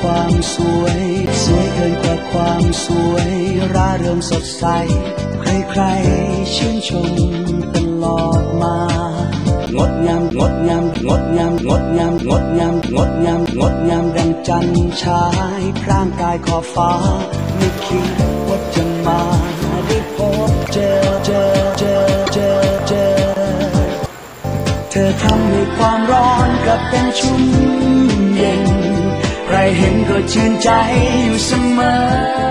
ความสวย สวยเกินกว่าความสวย ร่าเริงสดใส ใครๆชื่นชมตลอดมางดงามงดงามงดงามงดงามงดงามงดงามงดงามดังจันทร์ฉายพร่างกายขอบฟ้า ไม่คิดว่าจะมาได้พบเจอเจอเจอเจอเจอเธอทำให้ความร้อนกลับเป็นชุ่มเย็น เห็นก็ชื่นใจอยู่เสมอ